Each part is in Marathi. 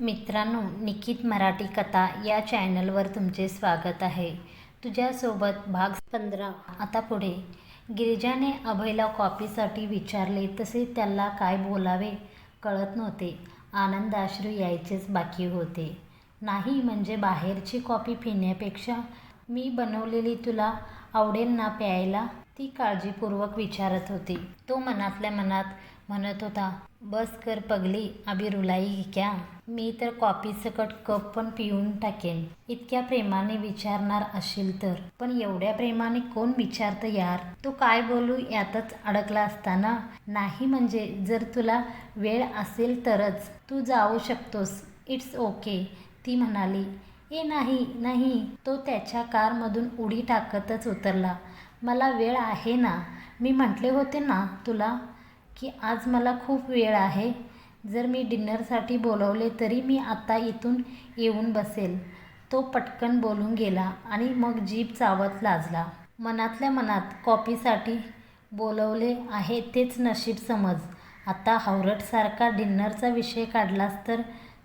मित्रांनो निकित मराठी कथा या चॅनलवर तुमचे स्वागत आहे. तुझ्यासोबत भाग पंधरा. आता पुढे. गिरिजाने अभयला कॉपीसाठी विचारले तसे त्याला काय बोलावे? कळत नव्हते. आनंदाश्रू यायचेच बाकी होते. नाही म्हणजे बाहेरची कॉपी पिण्यापेक्षा मी बनवलेली तुला आवडेल ना प्यायला? ती काळजीपूर्वक विचारत होती. तो मनातल्या मनात म्हणत होता बस कर पगली अभि रुलाई क्या मी तर कॉपी सकट कप पण पिऊन टाकेन. इतक्या प्रेमाने विचारणार असेल तर. पण एवढ्या प्रेमाने कोण विचारतं यार? तू काय बोलू यातच अडकला असताना? नाही म्हणजे जर तुला वेळ असेल तरच. तू जाऊ शकतोस. इट्स ओके ती म्हणाली. ए नाही नाही. तो त्याच्या कारमधून उडी टाकतच उतरला. मला वेळ आहे ना? मी म्हटले होते ना तुला? की आज मला खूप वेळ आहे. जर मी डिनरसाठी बोलवले तरी मी आत्ता इथून येऊन बसेल. तो पटकन बोलून गेला आणि मग जीप चावत लाजला. मनातल्या मनात कॉपीसाठी बोलवले आहे तेच नशीब समज. आता हावरटसारखा डिन्नरचा विषय काढलास तर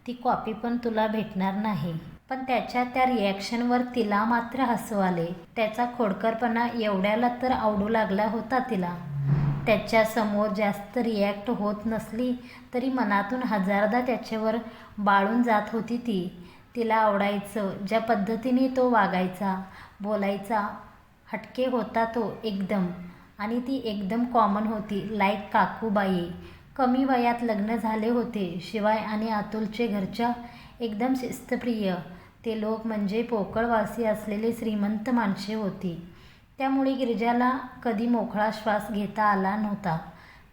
ती कॉपी पण तुला भेटणार नाही. पण त्याच्या त्या रिॲक्शनवर तिला मात्र हसू आले. त्याचा खोडकरपणा एवढ्याला तर आवडू लागला होता तिला. त्याच्यासमोर जास्त रिॲक्ट होत नसली तरी मनातून हजारदा त्याच्यावर बाळून जात होती ती. तिला आवडायचं ज्या पद्धतीने तो वागायचा बोलायचा हटके होता तो एकदम. आणि ती एकदम कॉमन होती लाईक काकूबाई. कमी वयात लग्न झाले होते शिवाय आणि अतुलचे घरच्या एकदम शिस्तप्रिय. ते लोक म्हणजे पोकळवासी असलेले श्रीमंत माणसे होती. त्यामुळे गिरिजाला कधी मोकळा श्वास घेता आला नव्हता.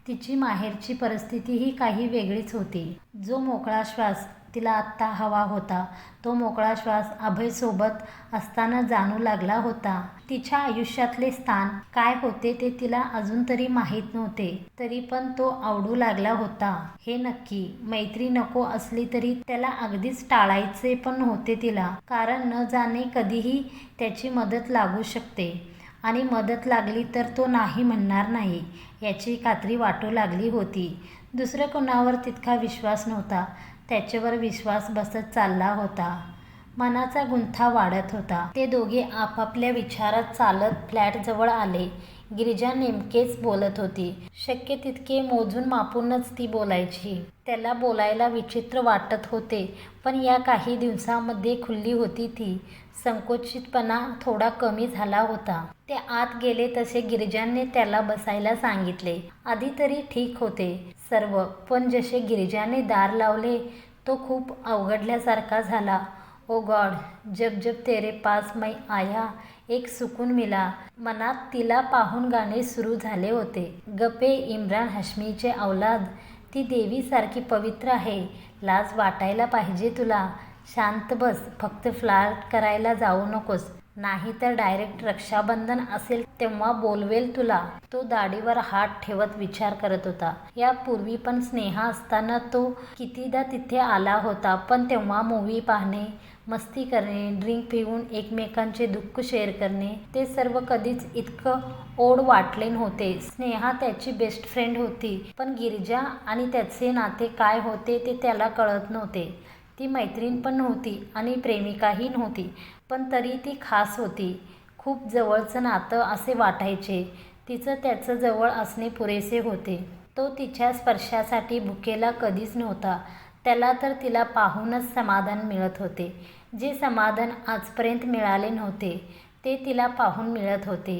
तिची माहेरची परिस्थितीही काही वेगळीच होती. जो मोकळा श्वास तिला आत्ता हवा होता तो मोकळा श्वास अभयसोबत असताना जाणू लागला होता. तिच्या आयुष्यातले स्थान काय होते ते तिला अजून तरी माहीत नव्हते. तरी पण तो आवडू लागला होता. हे नक्की मैत्री नको असली तरी त्याला अगदीच टाळायचे पण नव्हते तिला. कारण न जाणे कधीही त्याची मदत लागू शकते. आणि मदत लागली तर तो नाही म्हणणार नाही याची खात्री वाटू लागली होती. दुसरं कोणावर तितका विश्वास नव्हता. त्याच्यावर विश्वास बसत चालला होता. मनाचा गुंथा वाढत होता. ते दोघे आपापल्या विचारात चालत फ्लॅटजवळ आले. गिरिजा नेमकेच बोलत होती. शक्य तितके मोजून मापूनच ती बोलायची. त्याला बोलायला विचित्र वाटत होते पण या काही दिवसांमध्ये खुल्ली होती ती. संकोचितपणा थोडा कमी झाला होता. ते आत गेले तसे गिरिजांनी त्याला बसायला सांगितले. आधी तरी ठीक होते सर्व. पण जसे गिरिजाने दार लावले तो खूप अवघडल्यासारखा झाला. ओ गॉड जब जब तेरे पास मै आया एक सुकून मिला. मनात तिला पाहून गाणे सुरू झाले होते. गपे इम्रान हश्मीचे अवलाद ती देवीसारखी पवित्र आहे लाज वाटायला पाहिजे तुला. शांत बस फक्त फ्लार्ट करायला जाऊ नकोस. नाही तर डायरेक्ट रक्षाबंधन असेल तेव्हा बोलवेल तुला. तो दाढीवर हात ठेवत विचार करत होता. यापूर्वी पण स्नेहा असताना तो कितीदा तिथे आला होता पण तेव्हा मूवी पाहणे मस्ती करणे ड्रिंक पिऊन एकमेकांचे दुःख शेअर करणे ते सर्व कधीच इतकं ओढ वाटले नव्हते. स्नेहा त्याची बेस्ट फ्रेंड होती पण गिरिजा आणि त्याचे नाते काय होते ते त्याला कळत नव्हते. ती मैत्रीण पण नव्हती आणि प्रेमिकाही नव्हती पण तरी ती खास होती. खूप जवळचं नातं असे वाटायचे. तिचं त्याचं जवळ असणे पुरेसे होते. तो तिच्या स्पर्शासाठी भुकेला कधीच नव्हता. त्याला तर तिला पाहूनच समाधान मिळत होते. जे समाधान आजपर्यंत मिळाले नव्हते ते तिला पाहून मिळत होते.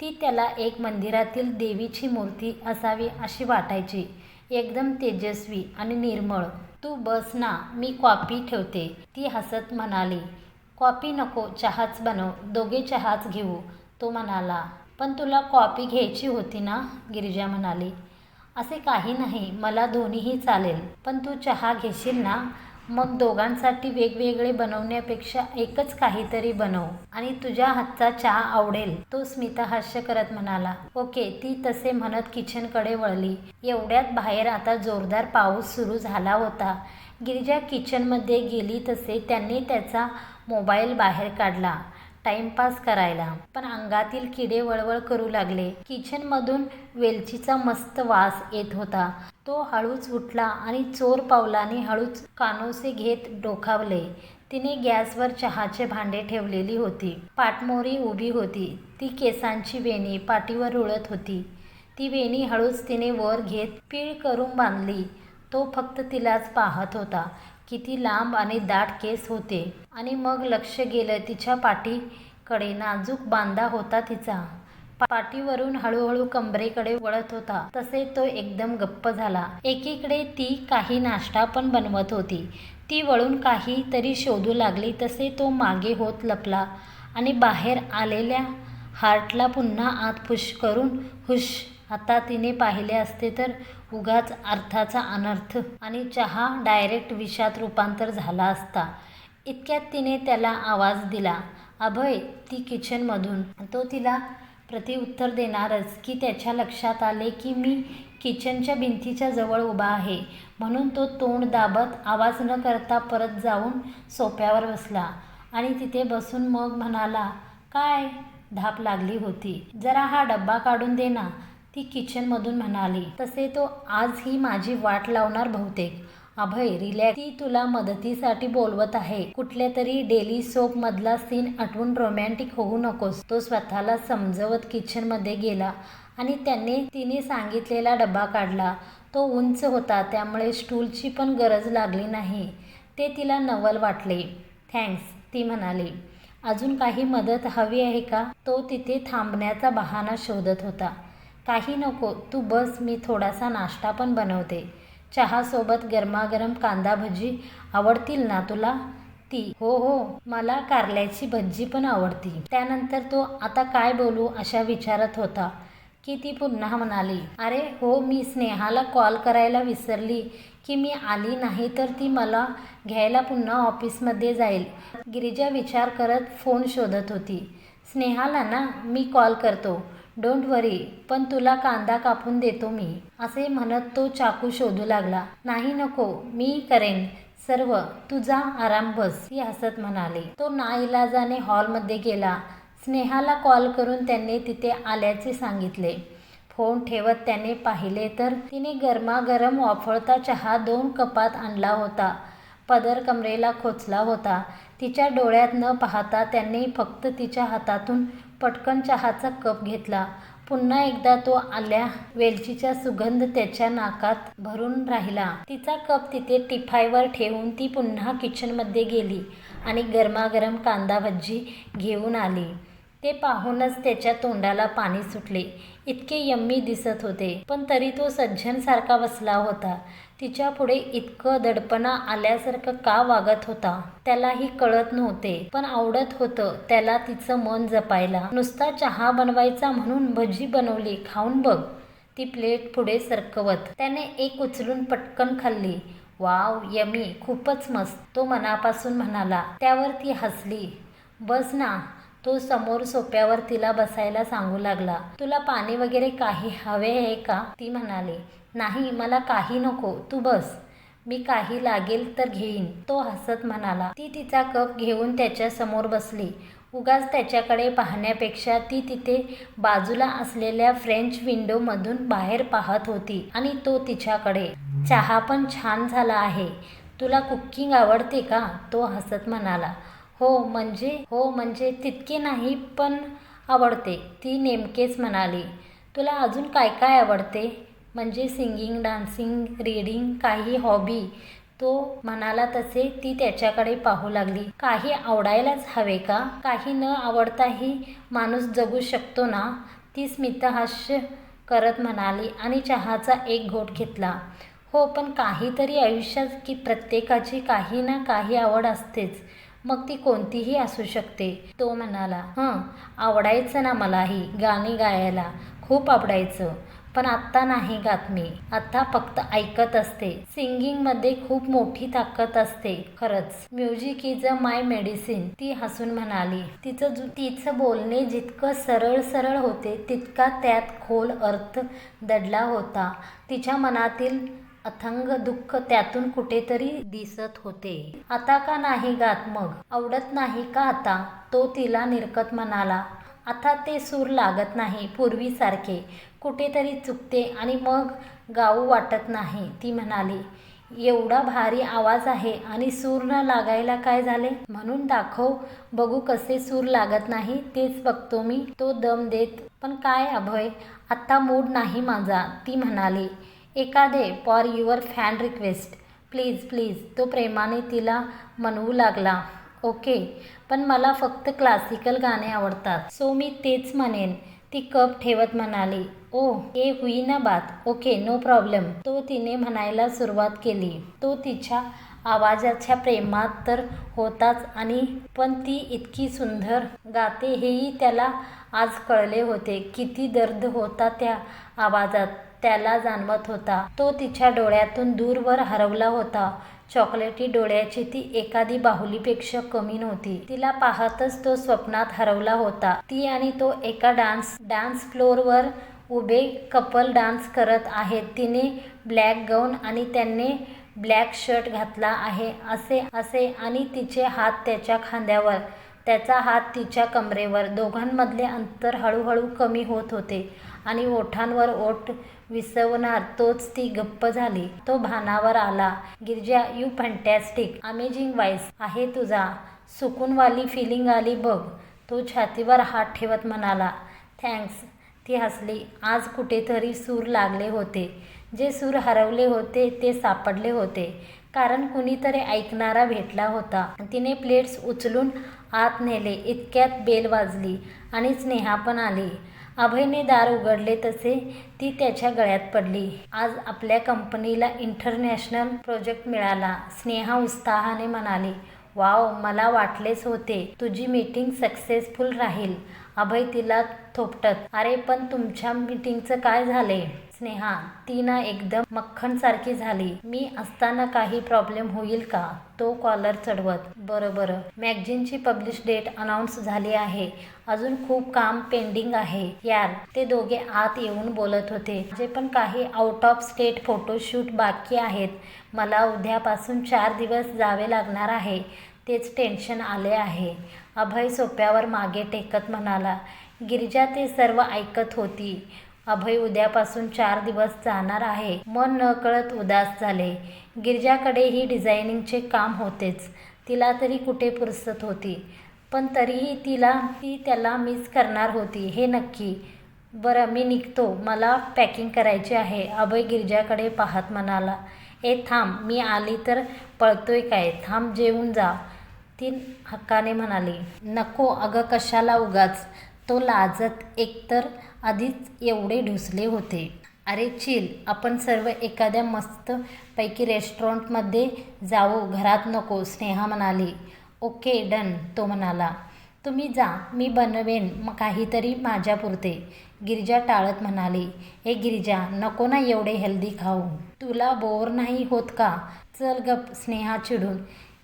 ती त्याला एक मंदिरातील देवीची मूर्ती असावी अशी वाटायची. एकदम तेजस्वी आणि निर्मळ. तू बस ना मी कॉफी ठेवते ती हसत म्हणाली. कॉफी नको चहाच बनव दोघे चहाच घेऊ तो म्हणाला. पण तुला कॉफी घ्यायची होती ना गिरिजा म्हणाली. असे काही नाही मला दोन्हीही चालेल पण तू चहा घेशील ना मग दोघांसाठी वेगवेगळे बनवण्यापेक्षा एकच काहीतरी बनव. आणि तुझ्या हातचा चहा आवडेल तो स्मिता हास्य करत म्हणाला. ओके ती तसे म्हणत किचनकडे वळली. एवढ्यात बाहेर आता जोरदार पाऊस सुरू झाला होता. गिरिजा किचनमध्ये गेली तसे त्यांनी त्याचा मोबाईल बाहेर काढला. टाइमपास करायला. पण अंगातील किडे वळवळ करू लागले. किचनमधून वेलचीचा मस्त वास येत होता. तो हळूच उठला आणि चोर पावलाने हळूच कानोसे घेत डोकावले. तिने गॅसवर चहाचे भांडे ठेवलेली होती. पाटमोरी उभी होती. ती केसांची वेणी पाठीवर रुळत होती. ती वेणी हळूच तिने वर घेत पीळ करून बांधली. तो फक्त तिलाच पाहत होता. किती लांब आणि दाट केस होते. आणि मग लक्ष गेलं तिच्या पाठीकडे. नाजूक बांधा होता तिचा. पाठीवरून हळूहळू कंबरेकडे वळत होता. तसे तो एकदम गप्प झाला. एकीकडे ती काही नाश्ता पण बनवत होती. ती वळून काही तरी शोधू लागली. तसे तो मागे होत लपला आणि बाहेर आलेल्या हार्टला पुन्हा आत पुश करून हुश आता तिने पाहिले असते तर उगाच अर्थाचा अनर्थ आणि चहा डायरेक्ट विषात रूपांतर झाला असता. इतक्यात तिने त्याला आवाज दिला अभय ती किचनमधून तो तिला प्रतिउत्तर देणारच की त्याच्या लक्षात आले की मी किचनच्या भिंतीच्या जवळ उभा आहे. म्हणून तो तोंड दाबत आवाज न करता परत जाऊन सोप्यावर बसला आणि तिथे बसून मग म्हणाला काय? धाप लागली होती. जरा हा डब्बा काढून दे ना. ती किचनमधून म्हणाली तसे तो आज ही माझी वाट लावणार बहुतेक. अभय रिलॅक्स ती तुला मदतीसाठी बोलवत आहे. कुठल्या तरी डेली सोप मधला सीन आठवून रोमॅन्टिक होऊ नकोस. तो स्वतःला समजवत किचनमध्ये गेला आणि त्यांनी तिने सांगितलेला डबा काढला. तो उंच होता त्यामुळे स्टूलची पण गरज लागली नाही. ते तिला नवल वाटले. थँक्स ती म्हणाली. अजून काही मदत हवी आहे का? तो तिथे थांबण्याचा बहाणा शोधत होता. काही नको तू बस मी थोडासा नाश्ता पण बनवते. चहासोबत गरमागरम कांदा भजी आवडतील ना तुला? ती हो हो मला कारल्याची भज्जी पण आवडती. त्यानंतर तो आता काय बोलू अशा विचारत होता. की ती पुन्हा म्हणाली अरे हो मी स्नेहाला कॉल करायला विसरली. की मी आली नाही तर ती मला घ्यायला पुन्हा ऑफिसमध्ये जाईल. गिरिजा विचार करत फोन शोधत होती. स्नेहाला ना मी कॉल करतो. डोंट वरी पण तुला कांदा कापून देतो मी असे म्हणत तो चाकू शोधू लागला. नाही नको मी करेन. सर्व तुझा आराम बस ही हसत म्हणाले. तो नाईलाजाने हॉलमध्ये गेला. स्नेहाला कॉल करून त्यांनी तिथे आल्याचे सांगितले. फोन ठेवत त्याने पाहिले तर तिने गरमागरम वाफळता चहा दोन कपात आणला होता. पदर कमरेला खोचला होता. तिच्या डोळ्यात न पाहता त्यांनी फक्त तिच्या हातातून पटकन चहाचा कप घेतला. पुन्हा एकदा तो आल्या वेलचीचा सुगंध त्याच्या नाकात भरून राहिला. तिचा कप तिथे टिफायवर ठेवून ती पुन्हा किचनमध्ये गेली आणि गरमागरम कांदा भज्जी घेऊन आली. ते पाहूनच त्याच्या तोंडाला पाणी सुटले. इतके यम्मी दिसत होते पण तरी तो सज्जनसारखा बसला होता. तिच्या पुढे इतकं दडपणा आल्यासारखं का वागत होता त्यालाही कळत नव्हते. पण आवडत होतं त्याला तिचं मन जपायला. नुसता चहा बनवायचा म्हणून भजी बनवली खाऊन बघ. ती प्लेट पुढे सरकवत. त्याने एक उचलून पटकन खाल्ली. वाव यमी खूपच मस्त तो मनापासून म्हणाला. त्यावर ती हसली. बस ना तो समोर सोप्यावर तिला बसायला सांगू लागला. तुला पाणी वगैरे काही हवे आहे का? ती म्हणाली. नाही मला काही नको. तू बस. मी काही लागेल तर घेईन. तो हसत म्हणाला. ती तिचा कप घेऊन त्याच्यासमोर बसली. उगाच त्याच्याकडे पाहण्यापेक्षा ती तिथे बाजूला असलेल्या फ्रेंच विंडोमधून बाहेर पाहत होती आणि तो तिच्याकडे. चहा पण छान झाला आहे. तुला कुकिंग आवडते का? तो हसत म्हणाला. हो म्हणजे हो म्हणजे तितके नाही पण आवडते. ती नेमकेच म्हणाली तुला अजून काय काय आवडते? म्हणजे सिंगिंग डान्सिंग रीडिंग काही हॉबी? तो म्हणाला तसे ती त्याच्याकडे पाहू लागली. काही आवडायलाच हवे का? काही न आवडताही माणूस जगू शकतो ना? ती स्मितहास्य करत म्हणाली आणि चहाचा एक घोट घेतला. हो पण काहीतरी आयुष्यात की प्रत्येकाची काही ना काही आवड असतेच. मग ती कोणतीही असू शकते. तो म्हणाला हं आवडायचं ना मलाही गाणी गायला. खूप आवडायचं. पण आत्ता नाही गात मी. आत्ता फक्त ऐकत असते. सिंगिंगमध्ये खूप मोठी ताकद असते. खरंच. Music is a my medicine. ती हसून म्हणाली तिचं तिचं बोलणे जितकं सरळ सरळ होते तितका त्यात खोल अर्थ दडला होता. तिच्या मनातील अथंग दुःख त्यातून कुठेतरी दिसत होते. आता का नाही गात मग? आवडत नाही का आता? तो तिला निरकत म्हणाला आता ते सूर लागत नाही पूर्वीसारखे. कुठेतरी चुकते आणि मग गाऊ वाटत नाही. ती म्हणाली एवढा भारी आवाज आहे आणि सूर न लागायला काय झाले? म्हणून दाखव बघू कसे सूर लागत नाही तेच बघतो मी. तो दम देत पण काय अभय? आत्ता मूड नाही माझा. ती म्हणाली एखादे for your fan request please please तो प्रेमाने तिला म्हणवू लागला. ओके पण मला फक्त क्लासिकल गाणे आवडतात. सो मी तेच म्हणेन. ती कप ठेवत म्हणाली. ओ ए हुई ना बात. ओके नो प्रॉब्लेम तो तिने म्हणायला सुरुवात केली. तो तिच्या आवाजाच्या प्रेमात तर होताच आणि पण ती इतकी सुंदर गाते हेही त्याला आज कळले होते. किती दर्द होता त्या आवाजात. त्याला जाणवत होता. तो तिच्या डोळ्यातून दूरवर हरवला होता. चॉकलेटी डोळ्याची ती एखादी बाहुलीपेक्षा कमी नव्हती. तिला पाहतच तो स्वप्नात हरवला होता. ती आणि तो एका डान्स डान्स फ्लोअरवर उभे कपल डान्स करत आहेत. तिने ब्लॅक गाऊन आणि त्याने ब्लॅक शर्ट घातला आहे. असे असे आणि तिचे हात त्याच्या खांद्यावर त्याचा हात तिच्या कमरेवर दोघांमधले अंतर हळूहळू कमी होत होते आणि ओठांवर ओठ विसवणार तोच ती गप्प झाली. तो भानावर आला. Girija you fantastic amazing voice आहे तुझा. सुकूनवाली फिलिंग आली बघ. तो छातीवर हात ठेवत म्हणाला थँक्स. ती हसली. आज कुठेतरी सूर लागले होते. जे सूर हरवले होते ते सापडले होते. कारण कुणीतरी ऐकणारा भेटला होता. तिने प्लेट्स उचलून आत नेले. इतक्यात बेल वाजली आणि स्नेहा पण आली. अभयने दार उघडले तसे ती त्याच्या गळ्यात पडली. आज आपल्या कंपनीला इंटरनॅशनल प्रोजेक्ट मिळाला स्नेहा उत्साहाने म्हणाली वाव मला वाटलेच होते तुझी मीटिंग सक्सेसफुल राहील. अभय तिला थोपटत अरे पण तुमच्या मीटिंगचं काय झाले? स्नेहा ती ना एकदम मक्खनसारखी झाली. मी असताना काही प्रॉब्लेम होईल का? तो कॉलर चढवत बरं बरं मॅगझिनची पब्लिश डेट अनाऊन्स झाली आहे. अजून खूप काम पेंडिंग आहे. यार. ते दोघे आत येऊन बोलत होते. जे पण काही आउट ऑफ स्टेट फोटोशूट बाकी आहेत. मला उद्यापासून चार दिवस जावे लागणार आहे. तेच टेन्शन आले आहे. अभय सोप्यावर मागे टेकत म्हणाला गिरिजा ते सर्व ऐकत होती. अभय उद्यापासून चार दिवस जाणार आहे. मन नकळत उदास झाले. गिरजाकडेही डिझायनिंगचे काम होतेच. तिला तरी कुठे पुरसत होती? पण तरीही तिला ती त्याला मिस करणार होती हे नक्की. बरं मी निघतो. मला पॅकिंग करायची आहे. अभय गिरजाकडे पाहत म्हणाला. ए थांब. मी आली तर पळतोय काय? थांब जेवून जा. ती हक्काने म्हणाली. नको अगं कशाला उगाच? तो लाजत एकतर आधीच एवढे ढुसले होते. अरे चिल आपण सर्व एखाद्या मस्तपैकी रेस्टॉरंटमध्ये जाऊ घरात नको स्नेहा म्हणाली. ओके डन तो म्हणाला. तुम्ही जा मी बनवेन मग काहीतरी माझ्यापुरते गिरिजा टाळत म्हणाली. हे गिरिजा नको ना एवढे हेल्दी खाऊ. तुला बोर नाही होत का? चल गप स्नेहा चिडून.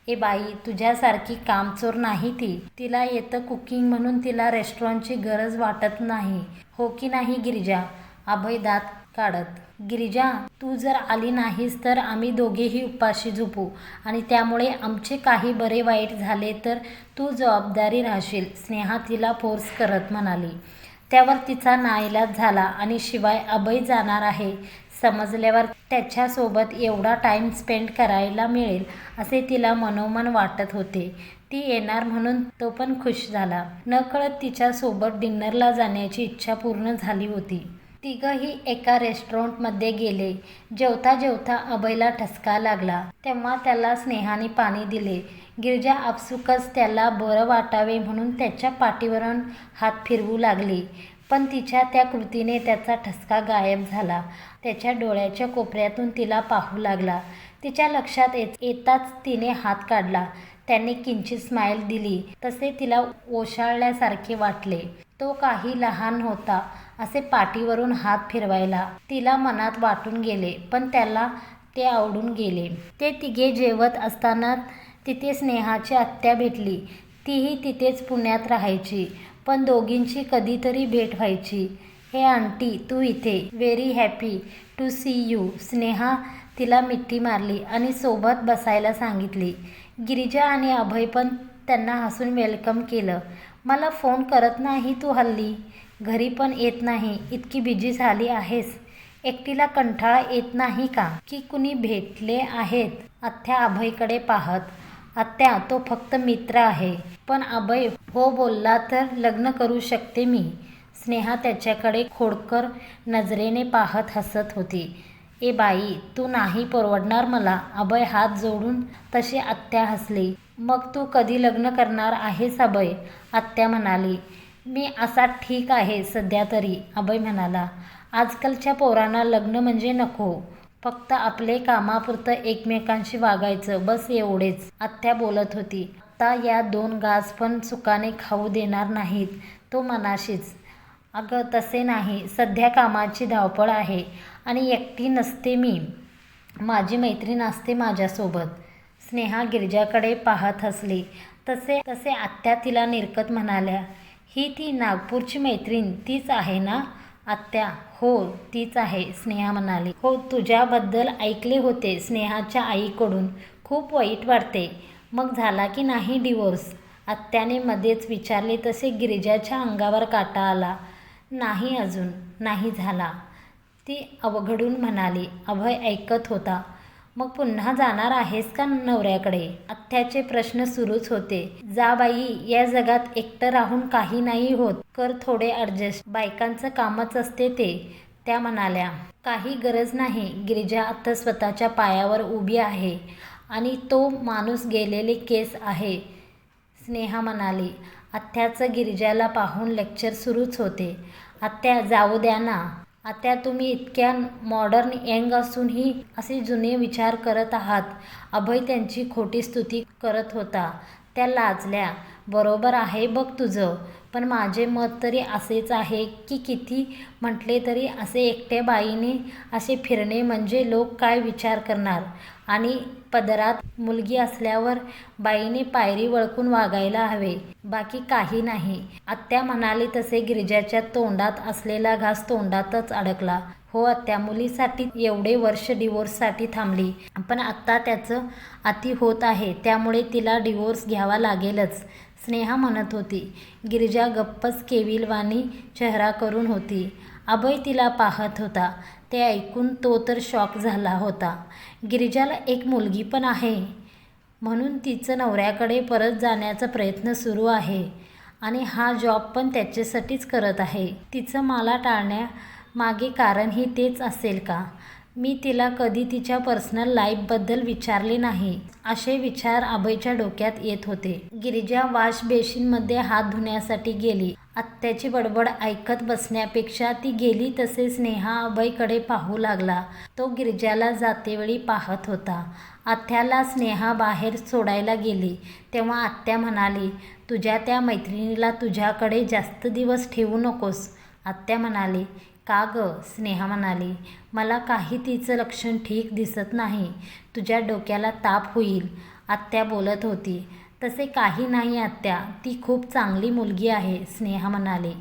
ए बाई तुझ्यासारखी कामचोर नाही ती. तिला येतं कुकिंग म्हणून तिला रेस्टॉरंटची गरज वाटत नाही. हो की नाही गिरिजा? अभय दात काढत. गिरिजा तू जर आली नाहीस तर आम्ही दोघेही उपाशी झोपू. आणि त्यामुळे आमचे काही बरे वाईट झाले तर तू जबाबदारी राहशील स्नेहा तिला फोर्स करत म्हणाली. त्यावर तिचा नाईलाज झाला आणि शिवाय अभय जाणार आहे. समजल्यावर त्याच्यासोबत एवढा टाईम स्पेंड करायला मिळेल असे तिला मनोमन वाटत होते. ती येणार म्हणून तो पण खुश झाला. नकळत तिच्यासोबत डिनरला जाण्याची इच्छा पूर्ण झाली होती. तिघंही एका रेस्टॉरंटमध्ये गेले. जेवता जेवता अभयला ठसका लागला. तेव्हा त्याला स्नेहाने पाणी दिले. गिरजा आपसुकच त्याला बरं वाटावे म्हणून त्याच्या पाठीवरून हात फिरवू लागली. पण तिच्या त्या कृतीने त्याचा ठसका गायब झाला. त्याच्या डोळ्याच्या कोपऱ्यातून तिला पाहू लागला. तिच्या लक्षात येत येताच तिने हात काढला. त्याने किंचित स्माईल दिली. तसे तिला ओशाळल्यासारखे वाटले. तो काही लहान होता असे पाठीवरून हात फिरवायला. तिला मनात वाटून गेले पण त्याला ते आवडून गेले. ते तिघे जेवत असताना तिथे स्नेहाची आत्या भेटली. तीही तिथेच पुण्यात राहायची. पण दोघींची कधीतरी भेट व्हायची. हे आंटी तू इथे. Very happy to see you Sneha तिला मिठी मारली आणि सोबत बसायला सांगितली. गिरिजा आणि अभय पण त्यांना हसून वेलकम केलं. मला फोन करत नाही तू हल्ली. घरी पण येत नाही. इतकी बिजी झाली आहेस. एकटीला कंठाळा येत नाही का? की कुणी भेटले आहेत? आत्या अभयकडे पाहत. आत्या तो फक्त मित्र आहे. पण अभय हो बोलला तर लग्न करू शकते मी. स्नेहा त्याच्याकडे खोडकर नजरेने पाहत हसत होती. ए बाई तू नाही परवडणार मला. अभय हात जोडून तशी आत्या हसली. मग तू कधी लग्न करणार आहेस अभय? आत्या म्हणाली. मी असा ठीक आहे सध्या तरी अभय म्हणाला. आजकालच्या पोरांना लग्न म्हणजे नको. फक्त आपले कामापुरतं एकमेकांशी वागायचं बस एवढेच आत्या बोलत होती. आत्ता या दोन गाज पण सुखाने खाऊ देणार नाहीत तो मनाशीच. अगं तसे नाही. सध्या कामाची धावपळ आहे आणि एकटी नसते मी. माझी मैत्रीण असते माझ्यासोबत. स्नेहा गिरजाकडे पाहत हसली. तसे तसे आत्या तिला निरकत म्हणाल्या ही ती नागपूरची मैत्रीण तीच आहे ना आत्या? हो तीच आहे स्नेहा म्हणाली. हो तुझ्याबद्दल ऐकले होते स्नेहाच्या आईकडून. खूप वाईट वाटते. मग झाला की नाही डिवोर्स आत्याने मध्येच विचारले तसे गिरिजाच्या अंगावर काटा आला. नाही अजून नाही झाला. ती अवघडून म्हणाली अभय ऐकत होता. मग पुन्हा जाणार आहेस का नवऱ्याकडे? आत्याचे प्रश्न सुरूच होते. जा बाई या जगात एकटं राहून काही नाही होत. कर थोडे ॲडजस्ट बायकांचं कामच असते ते. त्या म्हणाल्या. काही गरज नाही. गिरिजा आत्ता स्वतःच्या पायावर उभी आहे आणि तो माणूस गेलेले केस आहे. स्नेहा म्हणाली. आत्याचं गिरिजाला पाहून लेक्चर सुरूच होते. आत्या जाऊ द्या ना. आता तुम्ही इतक्या मॉडर्न यंग असूनही असे जुने विचार करत आहात. अभय त्यांची खोटी स्तुती करत होता. त्या लाजल्या. बरोबर आहे बघ तुझं. पण माझे मत तरी असेच आहे की किती म्हटले तरी असे एकट्या बाईने असे फिरणे म्हणजे लोक काय विचार करणार? आणि पदरात मुलगी असल्यावर बाईने पायरी वळकून वागायला हवे. बाकी काही नाही. आत्या म्हणाली तसे गिरिजाच्या तोंडात असलेला घास तोंडातच अडकला. हो आत्या मुलीसाठी एवढे वर्ष डिवोर्ससाठी थांबली. पण आत्ता त्याचं अति होत आहे. त्यामुळे तिला डिवोर्स घ्यावा लागेलच स्नेहा म्हणत होती. गिरिजा गप्पच केविलवाणी चेहरा करून होती. अभय तिला पाहत होता. ते ऐकून तो तर शॉक झाला होता. गिरिजाला एक मुलगी पण आहे. म्हणून तिचं नवऱ्याकडे परत जाण्याचा प्रयत्न सुरू आहे आणि हा जॉब पण त्याच्यासाठीच करत आहे. तिचं मला टाळण्यामागे कारणही तेच असेल का? मी तिला कधी तिच्या पर्सनल लाईफबद्दल विचारले नाही असे विचार अभयच्या डोक्यात येत होते. गिरिजा वॉश बेसिनमध्ये हात धुण्यासाठी गेली. आत्याची बडबड ऐकत बसण्यापेक्षा ती गेली तसे स्नेहा अभयकडे पाहू लागला. तो गिरजाला जातेवेळी पाहत होता. आत्याला स्नेहा बाहेर सोडायला गेली. तेव्हा आत्या म्हणाली तुझ्या त्या मैत्रिणीला तुझ्याकडे जास्त दिवस ठेवू नकोस. आत्या म्हणाली का ग? स्नेहा म्हणाली मला काही तिचं लक्षण ठीक दिसत नाही. तुझ्या डोक्याला ताप होईल. आत्या बोलत होती तसे काही नाही आत्या. ती खूप चांगली मुलगी आहे स्नेहा म्हणाले.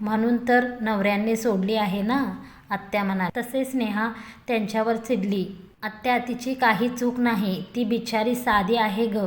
म्हणून तर नवऱ्याने सोडली आहे ना? आत्या म्हणा तसे स्नेहा त्यांच्यावर चिडली. आत्या तिची काही चूक नाही. ती बिचारी साधी आहे ग.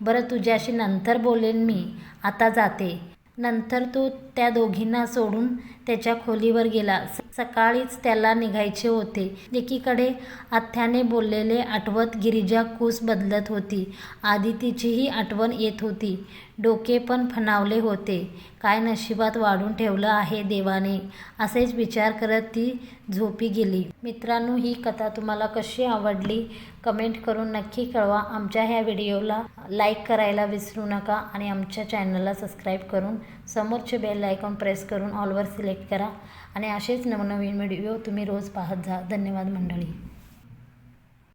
बरं तुझ्याशी नंतर बोलेन मी. आता जाते. नंतर तो त्या दोघींना सोडून त्याच्या खोलीवर गेला. सकाळीच त्याला निघायचे होते. एकीकडे आथ्याने बोललेले आठवत गिरिजा कूस बदलत होती. आधी तिचीही आठवण येत होती. डोके पण फणावले होते. काय नशिबात वाढून ठेवलं आहे देवाने? असेच विचार करत ती झोपी गेली. मित्रांनो ही कथा तुम्हाला कशी आवडली कमेंट करून नक्की कळवा. आमच्या ह्या व्हिडिओला लाईक करायला विसरू नका आणि आमच्या चॅनलला सबस्क्राईब करून समोरचे बेल आयकॉन प्रेस करून ऑलवर सिलेक्ट करा. आणि असेच नवनवीन व्हिडिओ तुम्ही रोज पाहत जा. धन्यवाद मंडळी.